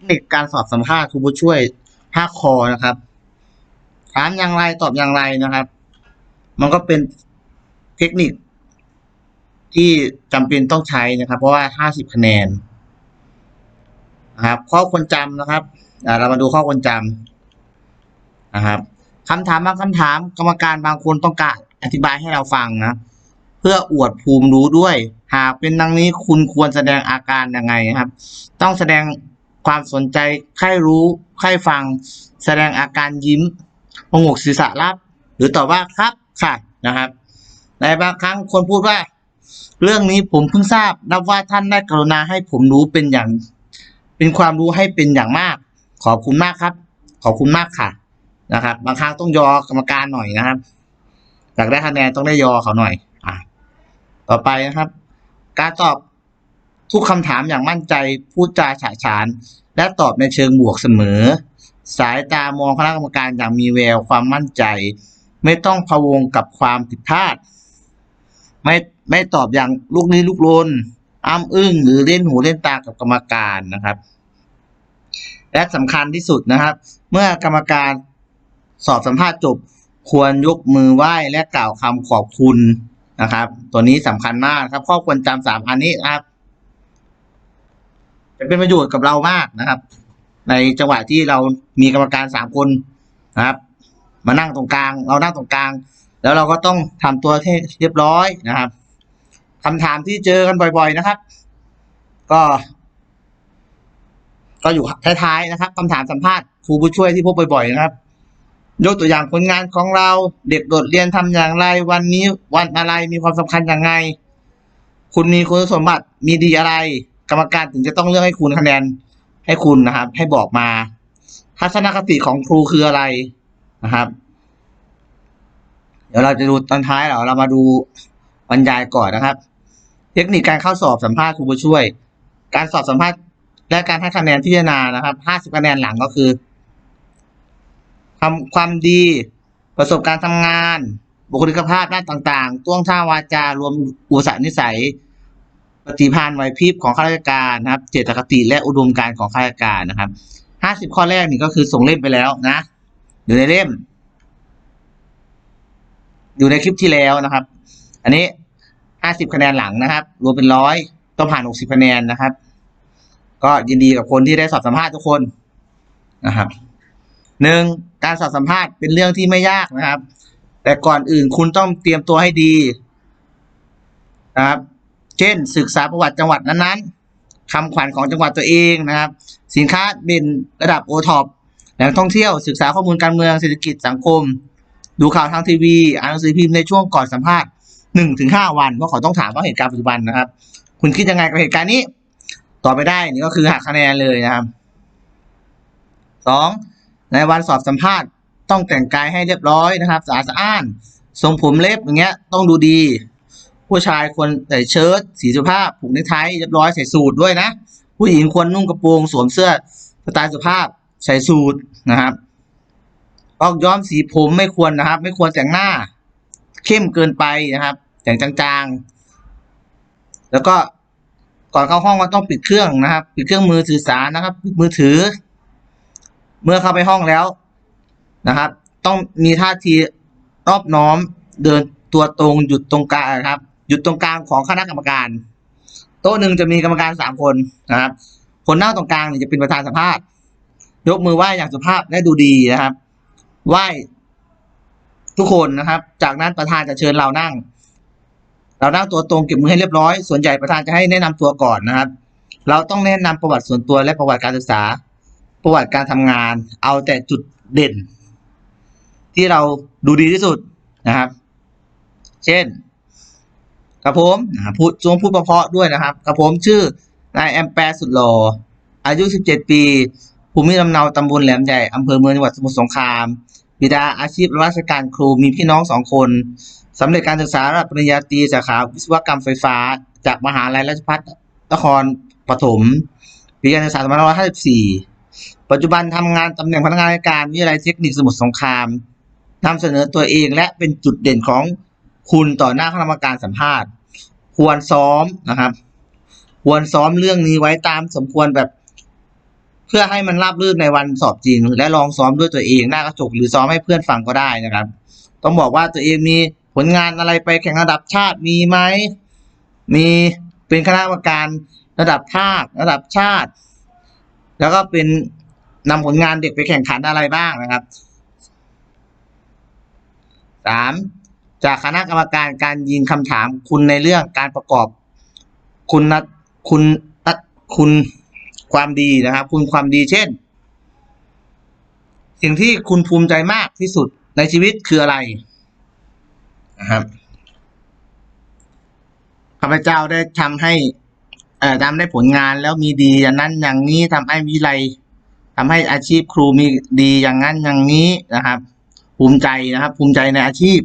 คนิคการสอบสัมภาษณ์ครูผู้ช่วยภาคคอนะครับ ถามอย่างไรตอบอย่างไรนะครับ มันก็เป็นเทคนิค ที่จำเป็นต้องใช้นะครับ เพราะว่าห้าสิบคะแนนนะครับ ข้อควรจำนะครับเรามาดูข้อควรจำนะครับคำถามบางคำถามกรรมการบางคนต้องการอธิบายให้เราฟังนะ เพื่ออวดภูมิรู้ด้วย หากเป็นดังนี้คุณควรแสดงอาการยังไงครับ ต้องแสดง ความสนใจใคร่รู้ใคร่ฟัง แสดงอาการยิ้มพงกศีรษะรับ หรือตอบว่าครับค่ะนะครับ ในบางครั้งคนพูดว่า เรื่องนี้ผมเพิ่งทราบ นับว่าท่านได้กรุณาให้ผมรู้เป็นอย่าง เป็นความรู้ให้เป็นอย่างมาก ขอบคุณมากครับ ขอบคุณมากค่ะนะครับ บางครั้งต้องยอกรรมการหน่อยนะครับอยากได้คะแนนต้องได้ยอเขาหน่อย อะ ต่อไปนะครับ การตอบ ทุกคำถามอย่างมั่นใจพูดจาฉะฉาน และตอบในเชิงบวกเสมอ สายตามองคณะกรรมการอย่างมีแววความมั่นใจ ไม่ต้องพะวงกับความผิดพลาด ไม่ไม่ตอบอย่างลูกนี้ลูกลนอ้ำอึ้งหรือเล่นหูเล่นตากับกรรมการนะครับ และสำคัญที่สุดนะครับ เมื่อกรรมการสอบสัมภาษณ์จบควรยกมือไหว้และกล่าวคำขอบคุณนะครับ ตัวนี้สำคัญมากครับ ข้อควรจำสามอันนี้นะครับ เป็นประโยชน์กับเรามากนะครับ ในจังหวะที่เรามีกรรมการสามคนนะครับ มานั่งตรงกลาง เรานั่งตรงกลาง แล้วเราก็ต้องทำตัวให้เรียบร้อยนะครับคำถามที่เจอกันบ่อย ๆนะครับ ก็ ก็อยู่ท้ายๆนะครับคำถามสัมภาษณ์ครูผู้ช่วยที่พบบ่อยๆนะครับยกตัวอย่างผลงานของเราเด็กโดดเรียนทำอย่างไร วันนี้วันอะไรมีความสำคัญอย่างไง คุณมีคุณสมบัติมีดีอะไร กรรมการถึงจะต้องเลือกให้คุณคะแนนให้คุณนะครับ ให้บอกมา ทัศนคติของครูคืออะไรนะครับ เดี๋ยวเราจะดูตอนท้ายเราเรามาดูบรรยายก่อนนะครับ เทคนิคการเข้าสอบสัมภาษณ์ครูผู้ช่วย การสอบสัมภาษณ์และการให้คะแนนพิจารณานะครับห้าสิบคะแนนหลังก็คือควาความดีประสบการณ์ทำงาน บุคลิกภาพด้านต่าง ๆ ต้วงท่าวาจารวมอุปสรรคนิสัย ปฏิภาณไหวพริบของข้าราชการนะครับ เจตคติและอุดมการณ์ของข้าราชการนะครับห้าสิบข้อแรกนี่ก็คือส่งเล่มไปแล้วนะอยู่ในเล่ม อยู่ในคลิปที่แล้วนะครับ อันนี้ห้าสิบคะแนนหลังนะครับ รวมเป็นร้อยต้องผ่านหกสิบคะแนนนะครับ ก็ยินดีกับคนที่ได้สอบสัมภาษณ์ทุกคนนะครับหนึ่งการสอบสัมภาษณ์เป็นเรื่องที่ไม่ยากนะครับ แต่ก่อนอื่นคุณต้องเตรียมตัวให้ดีนะครับ เช่น ศึกษาประวัติจังหวัดนั้นๆคำขวัญของจังหวัดตัวเองนะครับ สินค้าเป็นระดับโอท็อปแหล่งท่องเที่ยวศึกษาข้อมูลการเมืองเศรษฐกิจสังคม ดูข่าวทางทีวี อ่านหนังสือพิมพ์ในช่วงก่อนสัมภาษณ์หนึ่งถึงห้าวันเพราะเขาต้องถามว่าเหตุการณ์ปัจจุบันนะครับ คุณคิดยังไงกับเหตุการณ์นี้ตอบไม่ได้นี่ก็คือหักคะแนนเลยนะครับสองในวันสอบสัมภาษณ์ต้องแต่งกายให้เรียบร้อยนะครับสะอาดสะอ้านทรงผมเล็บอย่างเงี้ยต้องดูดี ผู้ชายควรใส่เชิ้ตสีสุภาพผูกเนคไทเรียบร้อยใส่สูทด้วยนะ ผู้หญิงควรนุ่งกระโปรงสวมเสื้อสไตล์สุภาพใส่สูทนะครับออกย้อมสีผมไม่ควรนะครับ ไม่ควรแต่งหน้า เข้มเกินไปนะครับ แต่งจางๆ แล้วก็ก่อนเข้าห้องก็ต้องปิดเครื่องนะครับ ปิดเครื่องมือสื่อสารนะครับปิดมือถือ เมื่อเข้าไปห้องแล้วนะครับ ต้องมีท่าทีรอบน้อมเดินตัวตรงหยุดตรงกลางครับ หยุดตรงกลางของคณะกรรมการ โต๊ะหนึ่งจะมีกรรมการสามคนนะครับ คนนั่งตรงกลางเนี่ยจะเป็นประธานสัมภาษณ์ยกมือไหว้อย่างสุภาพและดูดีนะครับ ไหว้ทุกคนนะครับ จากนั้นประธานจะเชิญเรานั่ง เรานั่งตัวตรงเก็บมือให้เรียบร้อย ส่วนใหญ่ประธานจะให้แนะนำตัวก่อนนะครับ เราต้องแนะนำประวัติส่วนตัวและประวัติการศึกษา ประวัติการทำงาน เอาแต่จุดเด่น ที่เราดูดีที่สุดนะครับ เช่น กับผมนะพูดจงพูดเพาะด้วยนะครับกับผมชื่อนายแอมแปร์สุดหล่ออายุ 17 ปี ภูมิลำเนาตำบลแหลมใหญ่อำเภอเมืองจังหวัดสมุทรสงคราม บิดาอาชีพราชการครูมีพี่น้องสองคนสำเร็จการศึกษาระดับปริญญาตรีสาขาวิศวกรรมไฟฟ้า จากมหาลัยราชภัฏนครปฐมปีการศึกษา2554 ปัจจุบันทำงานตำแหน่งพนักงานราชการวิทยาลัยเทคนิคสมุทรสงครามนำเสนอตัวเองและเป็นจุดเด่นของ คุณต่อหน้าคณะกรรมการสัมภาษณ์ ควรซ้อมนะครับ ควรซ้อมเรื่องนี้ไว้ตามสมควรแบบ เพื่อให้มันราบรื่นในวันสอบจริง และลองซ้อมด้วยตัวเองหน้ากระจกหรือซ้อมให้เพื่อนฟังก็ได้นะครับ ต้องบอกว่าตัวเองมีผลงานอะไรไปแข่งระดับชาติมีไหมมีเป็นคณะกรรมการระดับภาคระดับชาติ แล้วก็เป็นนำผลงานเด็กไปแข่งขันอะไรบ้างนะครับสาม จากคณะกรรมการการยิงคำถามคุณในเรื่องการประกอบ คุณนัดคุณนัดคุณความดีนะครับ คุณความดีเช่น สิ่งที่คุณภูมิใจมากที่สุดในชีวิตคืออะไรนะครับข้าพเจ้าได้ทำให้เอ่อทำได้ผลงานแล้วมีดีอย่างนั้นอย่างนี้ทำให้วิไลทำให้อาชีพครูมีดีอย่างนั้นอย่างนี้นะครับ ภูมิใจนะครับ ภูมิใจในอาชีพ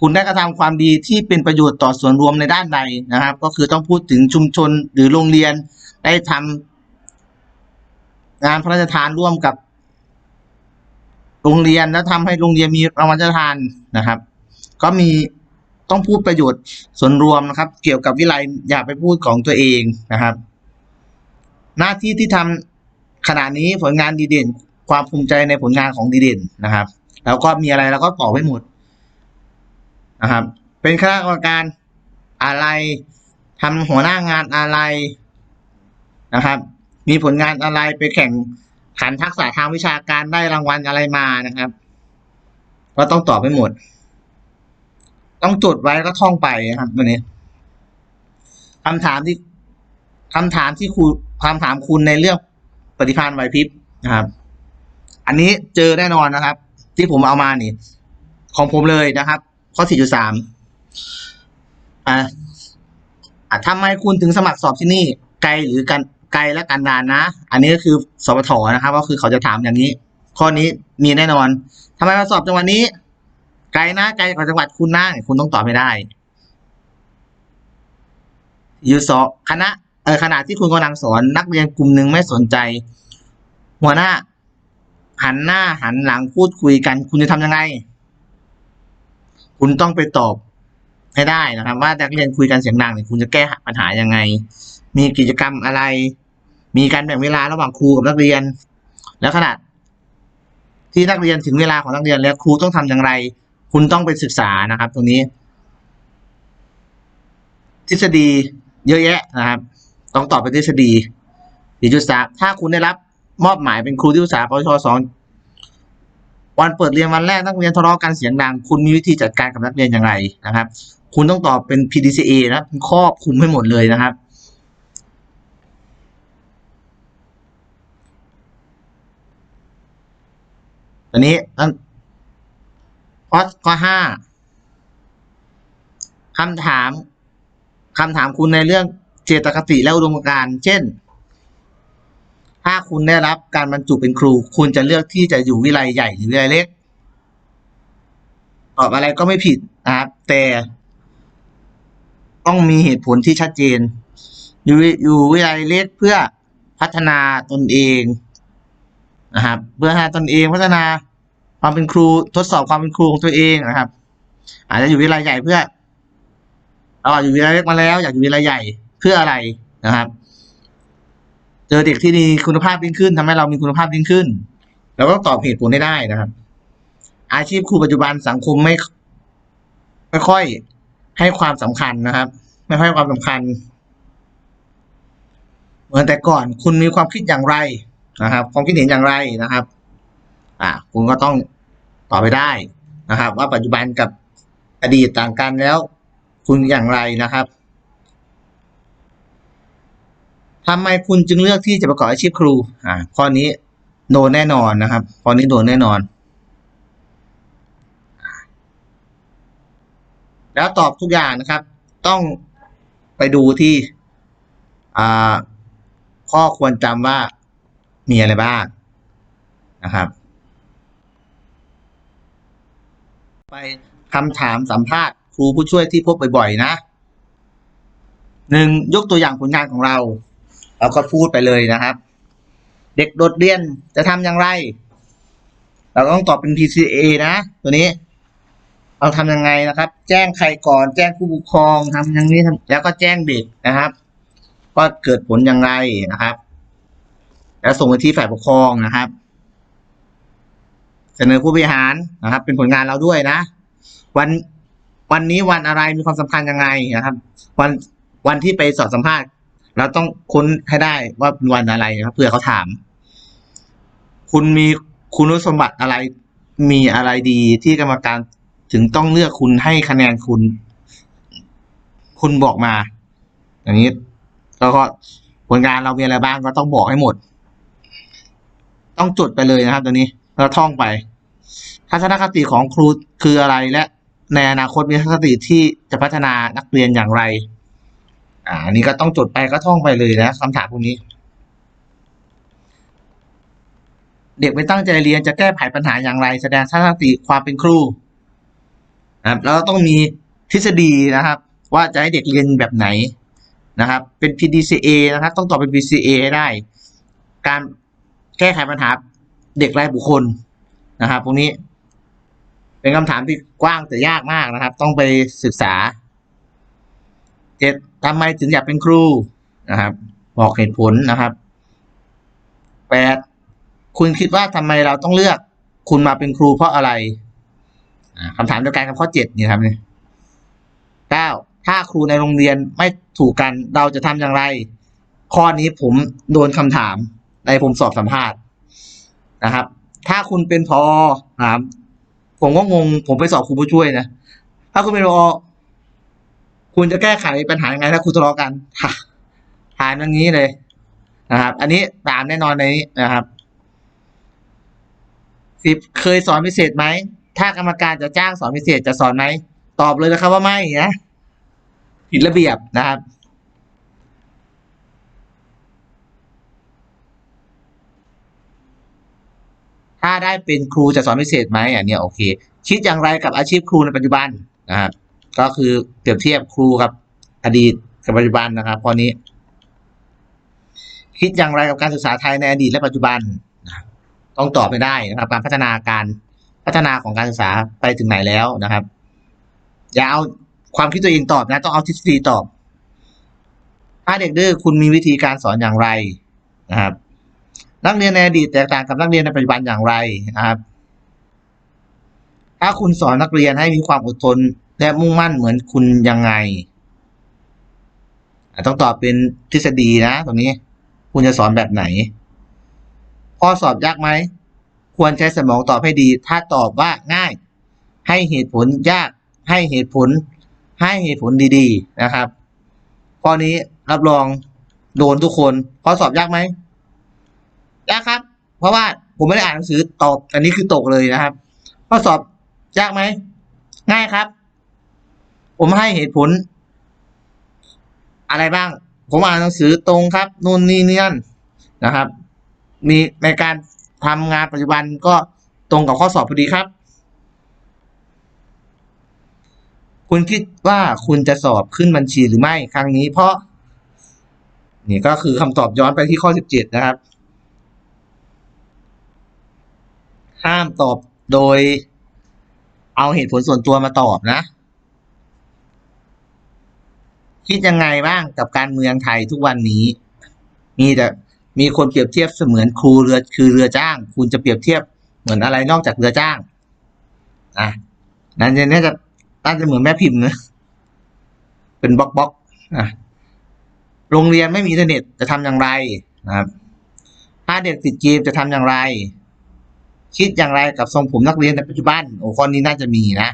คุณได้กระทำความดีที่เป็นประโยชน์ต่อส่วนรวมในด้านใดนะครับ ก็คือต้องพูดถึงชุมชนหรือโรงเรียนได้ทำงานพระราชทานร่วมกับ โรงเรียนแล้วทำให้โรงเรียนมีรางวัลพระราชทานนะครับ ก็มีต้องพูดประโยชน์ส่วนรวมนะครับ เกี่ยวกับวิไลอย่าไปพูดของตัวเองนะครับ หน้าที่ที่ทำขณะนี้ผลงานดีเด่น ความภูมิใจในผลงานของดีเด่นนะครับ แล้วก็มีอะไรเราก็ตอบให้หมด นะครับ เป็นคณะกรรมการอะไรทำหัวหน้างานอะไรนะครับ มีผลงานอะไรไปแข่งขันทักษะทางวิชาการได้รางวัลอะไรมานะครับ ก็ต้องตอบให้หมด ต้องจดไว้แล้วก็ท่องไปนะครับตัวนี้คำถามที่คำถามที่ครูคำถามคุณในเรื่องปฏิภาณไหวพริบนะครับ อันนี้เจอแน่นอนนะครับ ที่ผมเอามานี่ ของผมเลยนะครับ ข้อ 4.3 อ่าอะทำไมคุณถึงสมัครสอบที่นี่ ไกลหรือกันไกลและกันดานนะ อันนี้ก็คือสปทนะครับ ก็คือเขาจะถามอย่างนี้ ข้อนี้มีแน่นอนทำไมมาสอบจังหวัดนี้ ไกลนะไกลกว่าจังหวัดคุณนะเนี่ยคุณต้องตอบไม่ได้อยู่สอบคณะเออขณะที่คุณกำลังสอนนักเรียนกลุ่มหนึ่งไม่สนใจ หัวหน้า หันหน้าหันหลังพูดคุยกัน คุณจะทำยังไง คุณต้องไปตอบให้ได้นะครับ ว่านักเรียนคุยกันเสียงดังเนี่ยคุณจะแก้ปัญหายังไง มีกิจกรรมอะไร มีการแบ่งเวลาระหว่างครูกับนักเรียน แล้วขนาดที่นักเรียนถึงเวลาของนักเรียนแล้วครูต้องทำอย่างไร คุณต้องไปศึกษานะครับ ตรงนี้ ทฤษฎีเยอะแยะนะครับ ต้องตอบเป็นทฤษฎีสี่จุดสาถ้าคุณได้รับมอบหมายเป็นครูที่ปรึกษาปชสอง วันเปิดเรียนวันแรกนักเรียนทะเลาะกันเสียงดัง คุณมีวิธีจัดการกับนักเรียนอย่างไรนะครับ คุณต้องตอบเป็น PDCA นะครอบคุมให้หมดเลยนะครับตอนนี้อันข้อข้อห้าคำถามคำถามคุณในเรื่องเจตคติและอุดมการณ์เช่น ถ้าคุณได้รับการบรรจุเป็นครู คุณจะเลือกที่จะอยู่วิไลใหญ่หรือวิไลเล็กตอบอะไรก็ไม่ผิดนะครับ แต่ต้องมีเหตุผลที่ชัดเจน อยู่อยู่วิไลเล็กเพื่อพัฒนาตนเองนะครับ เพื่อพัฒนาตนเองพัฒนาความเป็นครูทดสอบความเป็นครูของตัวเองนะครับ อาจจะอยู่วิไลใหญ่เพื่อเราอยู่วิไลเล็กมาแล้ว อยากอยู่วิไลใหญ่เพื่ออะไรนะครับ เจอเด็กที่มีคุณภาพยิ่งขึ้นทำให้เรามีคุณภาพยิ่งขึ้นเราก็ตอบเหตุผลได้ได้นะครับ อาชีพครูปัจจุบันสังคมไม่ไม่ค่อยให้ความสำคัญนะครับ ไม่ค่อยให้ความสำคัญ เหมือนแต่ก่อนคุณมีความคิดอย่างไรนะครับ ความคิดเห็นอย่างไรนะครับ อ่า คุณก็ต้องตอบไปได้นะครับ ว่าปัจจุบันกับอดีตต่างกันแล้ว คุณอย่างไรนะครับ ทำไมคุณจึงเลือกที่จะประกอบอาชีพครู อ่า ข้อนี้โดนแน่นอนนะครับ ข้อนี้โดนแน่นอน แล้วตอบทุกอย่างนะครับ ต้องไปดูที่ อ่า ข้อควรจำว่ามีอะไรบ้างนะครับ ไปคำถามสัมภาษณ์ครูผู้ช่วยที่พบบ่อยๆนะหนึ่งยกตัวอย่างผลงานของเรา เราก็พูดไปเลยนะครับ เด็กโดดเรียนจะทำอย่างไร เราต้องตอบเป็น PCA นะตัวนี้ เราทำยังไงนะครับ แจ้งใครก่อน แจ้งผู้ปกครองทำอย่างนี้แล้วก็แจ้งเด็กนะครับก็เกิดผลอย่างไรนะครับ แล้วส่งไปที่ฝ่ายปกครองนะครับ เสนอผู้บริหารนะครับ เป็นผลงานเราด้วยนะ วันวันนี้วันอะไรมีความสำคัญยังไงนะครับ วันวันที่ไปสอบสัมภาษณ์ เราต้องค้นให้ได้ว่าเป็นวันอะไรนะครับเพื่อเขาถาม คุณมีคุณสมบัติอะไร มีอะไรดีที่กรรมการถึงต้องเลือกคุณให้คะแนนคุณ คุณบอกมา อย่างนี้แล้วก็ผลงานเรามีอะไรบ้างก็ต้องบอกให้หมด ต้องจดไปเลยนะครับ ตัวนี้แล้วท่องไปทัศนคติของครูคืออะไรและในอนาคตมีทัศนคติที่จะพัฒนานักเรียนอย่างไร อ่าอันนี้ก็ต้องจดไปก็ท่องไปเลยนะคำถามพวกนี้ เด็กไม่ตั้งใจเรียนจะแก้ไขปัญหาอย่างไร แสดงทัศนคติความเป็นครูนะครับแล้วต้องมีทฤษฎีนะครับ ว่าจะให้เด็กเรียนแบบไหนนะครับ เป็น PDCA นะครับ ต้องตอบเป็น PDCA ให้ได้ การแก้ไขปัญหาเด็กรายบุคคลนะครับพวกนี้เป็นคำถามที่กว้างแต่ยากมากนะครับ ต้องไปศึกษาเจ็ด ทำไมถึงอยากเป็นครูนะครับ บอกเหตุผลนะครับแปดคุณคิดว่าทำไมเราต้องเลือก คุณมาเป็นครูเพราะอะไรอ่าคำถามเดียวกันกับข้อเจ็ดนี่ครับเนี่ยเก้าถ้าครูในโรงเรียนไม่ถูกกันเราจะทำอย่างไร ข้อนี้ผมโดนคำถามในผมสอบสัมภาษณ์นะครับ ถ้าคุณเป็นพอครับผมก็งง ผมไปสอบครูผู้ช่วยนะ ถ้าคุณเป็นพอ คุณจะแก้ไขปัญหายังไงถ้าคุณทะเลาะกันค่ะถามอย่างนี้เลยนะครับ อันนี้ตามแน่นอนในนี้นะครับสิบเคยสอนพิเศษไหม ถ้ากรรมการจะจ้างสอนพิเศษจะสอนไหม ตอบเลยนะครับว่าไม่นะผิดระเบียบนะครับถ้าได้เป็นครูจะสอนพิเศษไหมอันนี้โอเค คิดอย่างไรกับอาชีพครูในปัจจุบันนะครับ ก็คือเปรียบเทียบครูกับอดีตกับปัจจุบันนะครับข้อนี้ คิดอย่างไรกับการศึกษาไทยในอดีตและปัจจุบัน ต้องตอบไปได้นะครับ การพัฒนาการพัฒนาของการศึกษาไปถึงไหนแล้วนะครับ อย่าเอาความคิดตัวเองตอบนะ ต้องเอาทฤษฎีตอบ ถ้าเด็กดื้อคุณมีวิธีการสอนอย่างไรนะครับ นักเรียนในอดีตแตกต่างกับนักเรียนในปัจจุบันอย่างไรนะครับ ถ้าคุณสอนนักเรียนให้มีความอดทน และมุ่งมั่นเหมือนคุณยังไง ต้องตอบเป็นทฤษฎีนะตรงนี้ คุณจะสอนแบบไหน ข้อสอบยากไหม ควรใช้สมองตอบให้ดี ถ้าตอบว่าง่าย ให้เหตุผลยาก ให้เหตุผล ให้เหตุผลดีๆนะครับ ข้อนี้รับรองโดนทุกคน ข้อสอบยากไหมยากครับ เพราะว่าผมไม่ได้อ่านหนังสือตอบ อันนี้คือตกเลยนะครับ ข้อสอบยากไหม ง่ายครับ ผมให้เหตุผล อะไรบ้าง ผมอ่านหนังสือตรงครับนู่นนี่นี่นั่นนะครับ มีในการทำงานปัจจุบันก็ตรงกับข้อสอบพอดีครับ คุณคิดว่าคุณจะสอบขึ้นบัญชีหรือไม่ครั้งนี้ เพราะ นี่ก็คือคำตอบย้อนไปที่ข้อสิบเจ็ดนะครับ ห้ามตอบโดย เอาเหตุผลส่วนตัวมาตอบนะ คิดยังไงบ้างกับการเมืองไทยทุกวันนี้ มีแต่มีคนเปรียบเทียบเสมือนครูเรือคือเรือจ้าง คุณจะเปรียบเทียบเหมือนอะไรนอกจากเรือจ้างอะนั่นจะน่าจะน่าจะเหมือนแม่พิมพ์นะเป็นบล็อกบล็อกอะโรงเรียนไม่มีอินเทอร์เน็ตจะทำอย่างไรนะครับถ้าเด็กติดเกมจะทำอย่างไร คิดอย่างไรกับทรงผมนักเรียนในปัจจุบันโอ้ข้อนี้น่าจะมีนะ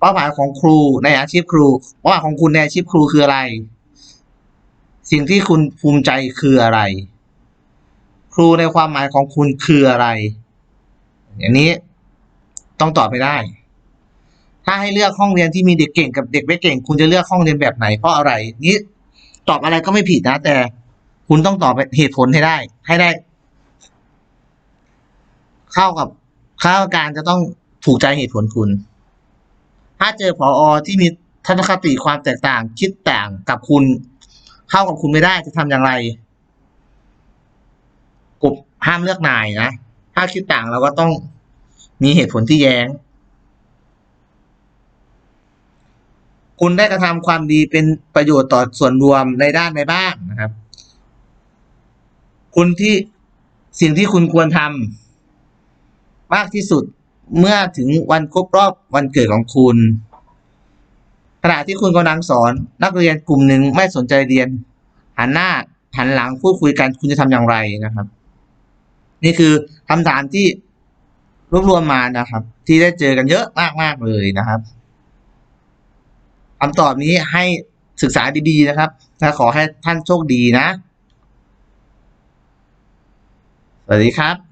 เป้าหมายของครูในอาชีพครูเป้าหมายของคุณในอาชีพครูคืออะไร สิ่งที่คุณภูมิใจคืออะไร ครูในความหมายของคุณคืออะไร อย่างนี้ต้องตอบไปได้ ถ้าให้เลือกห้องเรียนที่มีเด็กเก่งกับเด็กไม่เก่ง คุณจะเลือกห้องเรียนแบบไหนเพราะอะไร นี้ตอบอะไรก็ไม่ผิดนะ แต่ คุณต้องตอบเหตุผลให้ได้ ให้ได้ เข้ากับข้ากับการจะต้องถูกใจเหตุผลคุณ ถ้าเจอผออที่มีทัศนคติความแตกต่าง คิดต่างกับคุณ เข้ากับคุณไม่ได้จะทำอย่างไรกบห้ามเลือกนายนะ ถ้าคิดต่างเราก็ต้องมีเหตุผลที่แย้ง คุณได้กระทำความดีเป็นประโยชน์ต่อส่วนรวมในด้านใดบ้างนะครับ คุณที่สิ่งที่คุณควรทำมากที่สุด เมื่อถึงวันครบรอบวันเกิดของคุณ ขณะที่คุณกำลังสอน นักเรียนกลุ่มหนึ่งไม่สนใจเรียน หันหน้าหันหลังพูดคุยกันคุณจะทำอย่างไรนะครับ นี่คือคำถามที่รวบรวมมานะครับ ที่ได้เจอกันเยอะมากๆเลยนะครับคำตอบนี้ให้ศึกษาดีๆนะครับและขอให้ท่านโชคดีนะ สวัสดีครับ